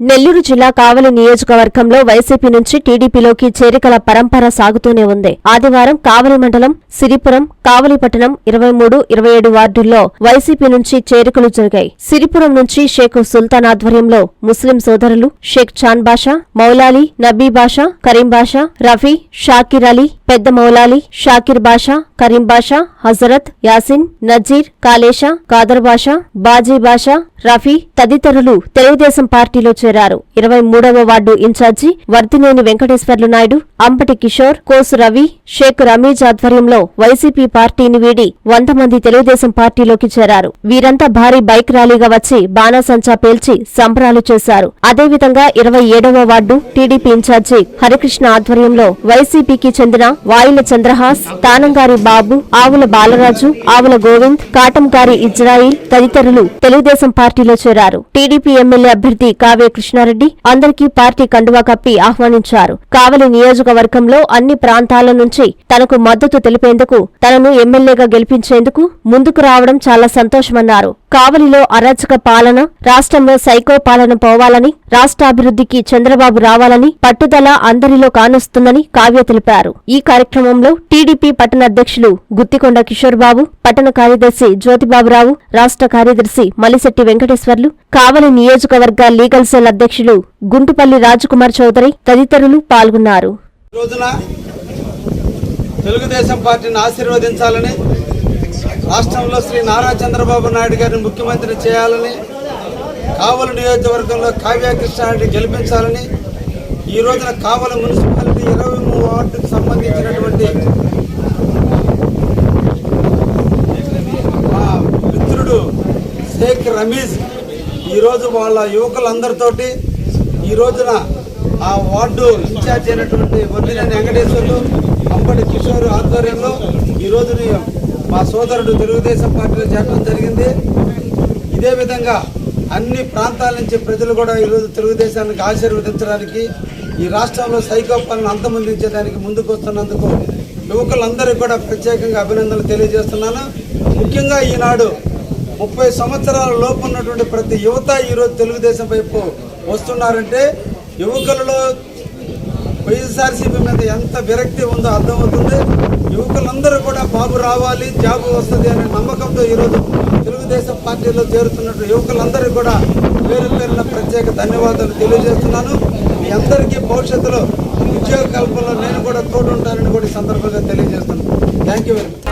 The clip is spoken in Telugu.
నెల్లూరు జిల్లా కావలి నియోజకవర్గంలో వైసీపీ నుంచి టీడీపీలోకి చేరికల పరంపర సాగుతూనే ఉంది. ఆదివారం కావలి మండలం సిరిపురం కావలి పట్టణం ఇరవై మూడు ఇరవై ఏడు వార్డుల్లో వైసీపీ నుంచి చేరికలు జరిగాయి. సిరిపురం నుంచి షేక్ సుల్తాన్ ఆధ్వర్యంలో ముస్లిం సోదరులు షేక్ చాన్ బాషా మౌలాలి నబీ బాషా కరీం బాషా రఫీ షాకిర్ అలీ పెద్ద మౌలాలి షాకిర్ బాషా కరీం బాషా హజరత్ యాసిన్ నజీర్ కాలేషా కాదర్ బాషా బాజీ బాషా రఫీ తదితరులు తెలుగుదేశం పార్టీలో చేరారు. ఇరవై మూడవ వార్డు ఇన్ఛార్జి వర్దినేని వెంకటేశ్వర్లు నాయుడు అంపటి కిషోర్ కోసు రవి షేక్ రమీజ్ ఆధ్వర్యంలో వైసీపీ పార్టీని వీడి వంద మంది తెలుగుదేశం పార్టీలోకి చేరారు. వీరంతా భారీ బైక్ ర్యాలీగా వచ్చి బాణాసంచా పేల్చి సంబరాలు చేశారు. అదేవిధంగా ఇరవై ఏడవ వార్డు టీడీపీ ఇన్ఛార్జి హరికృష్ణ ఆధ్వర్యంలో వైసీపీకి చెందిన వాయిల చంద్రహాస్ తానంగారి బాబు ఆవుల బాలరాజు ఆవుల గోవింద్ కాటంగారి ఇజ్రాయిల్ తదితరులు తెలుగుదేశం పార్టీలో చేరారు. టీడీపీ ఎమ్మెల్యే అభ్యర్థి కావ్య కృష్ణారెడ్డి అందరికీ పార్టీ కండువా కప్పి ఆహ్వానించారు. కావలి నియోజకవర్గంలో అన్ని ప్రాంతాల నుంచి తనకు మద్దతు తెలిపేందుకు తనను ఎమ్మెల్యేగా గెలిపించేందుకు ముందుకు రావడం చాలా సంతోషమన్నారు. కావలిలో అరాచక పాలన రాష్ట్రంలో సైకో పాలన పోవాలని రాష్ట్రాభివృద్ధికి చంద్రబాబు రావాలని పట్టుదల అందరిలో కానొస్తుందని కావ్య తెలిపారు. ఈ కార్యక్రమంలో టీడీపీ పట్టణ అధ్యక్షులు గుత్తికొండ కిషోర్ బాబు పట్టణ కార్యదర్శి జ్యోతిబాబురావు రాష్ట్ర కార్యదర్శి మలిశెట్టి వెంకటేశ్వర్లు కావలి నియోజకవర్గ లీగల్ సెల్ అధ్యక్షులు గుంటుపల్లి రాజకుమార్ చౌదరి తదితరులు పాల్గొన్నారు. రోజున తెలుగుదేశం పార్టీని ఆశీర్వదించాలని రాష్ట్రంలో శ్రీ నారా చంద్రబాబు నాయుడు గారిని ముఖ్యమంత్రి చేయాలని కావలి నియోజకవర్గంలో కావ్య కృష్ణారెడ్డి గెలిపించాలని ఈ రోజున కావలి మున్సిపాలిటీ ఇరవై వార్డుకు సంబంధించినటువంటి మా మిత్రుడు షేక్ రమీజ్ ఈరోజు వాళ్ళ యువకులందరితోటి ఈ రోజున ఆ వార్డు ఇన్ఛార్జ్ అయినటువంటి వద్దినేని వెంకటేశ్వర్లు అంబడి కిషోర్ ఆధ్వర్యంలో ఈ మా సోదరుడు తెలుగుదేశం పార్టీలో చేరడం జరిగింది. ఇదే విధంగా అన్ని ప్రాంతాల నుంచి ప్రజలు కూడా ఈరోజు తెలుగుదేశానికి ఆశీర్వదించడానికి ఈ రాష్ట్రంలో సైకోపాలను అంతమొందించేదానికి ముందుకు వస్తున్నందుకు యువకులందరికీ కూడా ప్రత్యేకంగా అభినందనలు తెలియజేస్తున్నాను. ముఖ్యంగా ఈనాడు ముప్పై సంవత్సరాల లోపు ఉన్నటువంటి ప్రతి యువత ఈరోజు తెలుగుదేశం వైపు వస్తున్నారంటే యువకులలో వైఎస్ఆర్సీపీ మీద ఎంత విరక్తి ఉందో అర్థమవుతుంది. యువకులందరూ కూడా బాబు రావాలి జాబు వస్తుంది అనే నమ్మకంతో ఈరోజు తెలుగుదేశం పార్టీలో చేరుతున్నట్టు యువకులందరూ కూడా పేరు పేరున ప్రత్యేక ధన్యవాదాలు తెలియజేస్తున్నాను. మీ అందరికీ భవిష్యత్తులో ఉద్యోగ కల్పనలో నేను కూడా తోడు ఉంటానని కూడా ఈ సందర్భంగా తెలియజేస్తున్నాను. Thank you very much